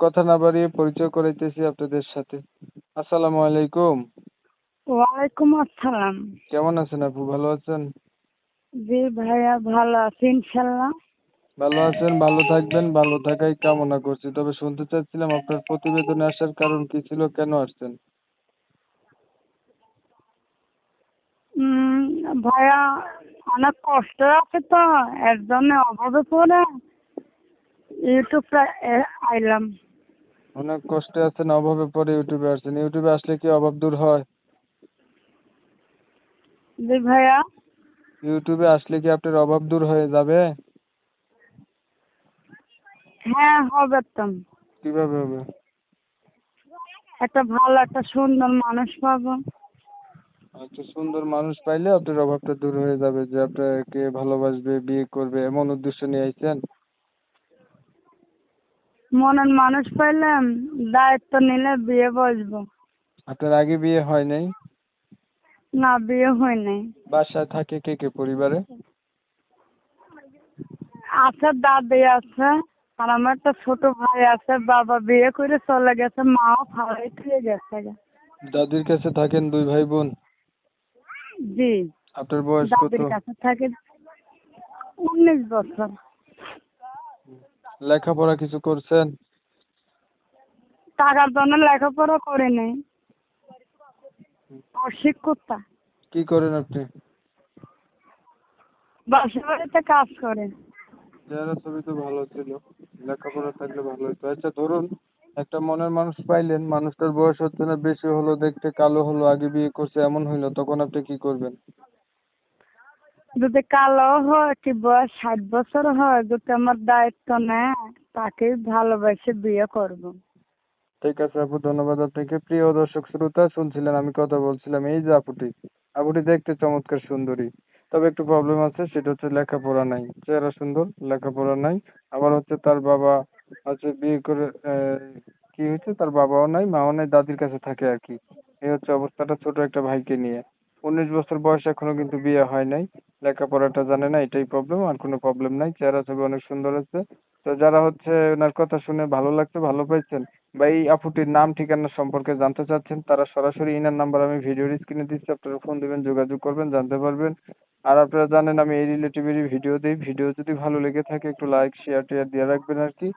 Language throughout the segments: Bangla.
কথা না বাড়িয়ে পরিচয় করাইতেছি আপনাদের সাথে। আসসালামু আলাইকুম। ওয়ালাইকুম আসসালাম। কেমন আছেন আপু? ভালো আছেন? জি ভাইয়া ভালো আছি ইনশাল্লাহ ভালো আছেন ভালো থাকবেন ভালো থাকাই কামনা করছি। তবে শুনতে চাচ্ছিলাম আপনার প্রতিবেদনে আসার কারণ কি ছিল কেন আসছেন? ভাইয়া অনেক কষ্ট আছে তো এর জন্য অভাবে পড়ে ইউটিউবটা আইলাম। অনেক কষ্টে আছেন অভাবে পরে ইউটিউবে আসছেন। ইউটিউবে আসলে কি অভাব দূর হয়? জি ভাইয়া। ইউটিউবে আসলে কি আপনার অভাব দূর হয়ে যাবে? হ্যাঁ হবে তো কীভাবে হবে? একটা ভালো একটা সুন্দর মানুষ পাবো। আচ্ছা সুন্দর মানুষ পাইলে আপনার অভাবটা দূর হয়ে যাবে যে আপনাকে ভালোবাসবে বিয়ে করবে এমন উদ্দেশ্য নিয়ে আইছেন। মনের মানুষ পাইলে দায়িত্ব নিলে বিয়ে বসবো। আপনার আগে বিয়ে হয় নাই? না বিয়ে হয় নাই। বাসায় থাকে কে কে পরিবারে? আছে দাদি আছে আর আমার একটা ছোট ভাই আছে বাবা বিয়ে করে চলে গেছে মাও ফালাই থেকে গেছে। দাদির কাছে থাকেন দুই ভাই বোন? জি। আপনার বয়স কত? দাদির কাছে থাকে উনিশ বছর। লেখাপড়া কিছু করছেন? টাকার জন্য লেখাপড়া করে নেই। অশিক্ষতা কি করেন আপনি? বাসা বাড়িতে কাজ করে। চেহারা ছবি তো ভালো ছিল লেখাপড়া থাকলে ভালো হতো। আচ্ছা ধরুন একটা মনের মানুষ পাইলেন মানুষটার বয়স হচ্ছে না বেশি হলো দেখতে কালো হলো আগে বিয়ে করছে এমন হইল তখন আপনি কি করবেন? যদি কালো হয় কি বয়স ষাট বছর হয়, যদি আমার দায়িত্ব নেয় তাকে ভালোবেসে বিয়ে করব। ঠিক আছে আপু, ধন্যবাদ আপনাকে। প্রিয় দর্শক, শ্রোতা, শুনছিলেন আমি কথা বলছিলাম, এই যে আপুটি। আপুটি দেখতে চমৎকার, সুন্দরী। তবে একটু প্রবলেম আছে, সেটা হচ্ছে লেখাপড়া নাই। চেহারা সুন্দর, লেখাপড়া নাই। আবার হচ্ছে তার বাবা হচ্ছে বিয়ে করে কি হয়েছে? তার বাবাও নাই, মাও নাই, দাদির কাছে থাকে আর কি। এই হচ্ছে অবস্থাটা ছোট একটা ভাইকে নিয়ে। উনিশ বছর বয়স এখনও কিন্তু বিয়ে হয় নাই। লেখাপড়াটা জানে না, এটাই প্রবলেম আর কোনো প্রবলেম নাই। চেহারা ছবি অনেক সুন্দর আছে। তো যারা হচ্ছে ওনার কথা শুনে ভালো লাগছে, ভালো পাইছেন বা এই আপুটির নাম, ঠিকানা সম্পর্কে জানতে চাচ্ছেন, তারা সরাসরি ইনার নাম্বার আমি ভিডিওর স্ক্রিনে দিচ্ছি। আপনারা ফোন দিবেন, যোগাযোগ করবেন, জানতে পারবেন। আর আপনারা জানেন, আমি এই রিলেটিভেরই ভিডিও দিই। ভিডিও যদি ভালো লেগে থাকে, একটু লাইক শেয়ার টেয়ার দিয়ে রাখবেন আর কি।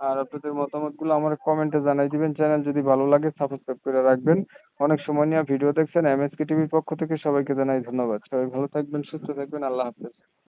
আর আপনাদের মতামতগুলো আমার কমেন্টে জানাই দিবেন। চ্যানেল যদি ভালো লাগে সাবস্ক্রাইব করে রাখবেন। অনেক সময় নিয়ে ভিডিও দেখছেন এমএসকে টিভির পক্ষ থেকে সবাইকে জানাই ধন্যবাদ। সবাই ভালো থাকবেন, সুস্থ থাকবেন, আল্লাহ হাফেজ।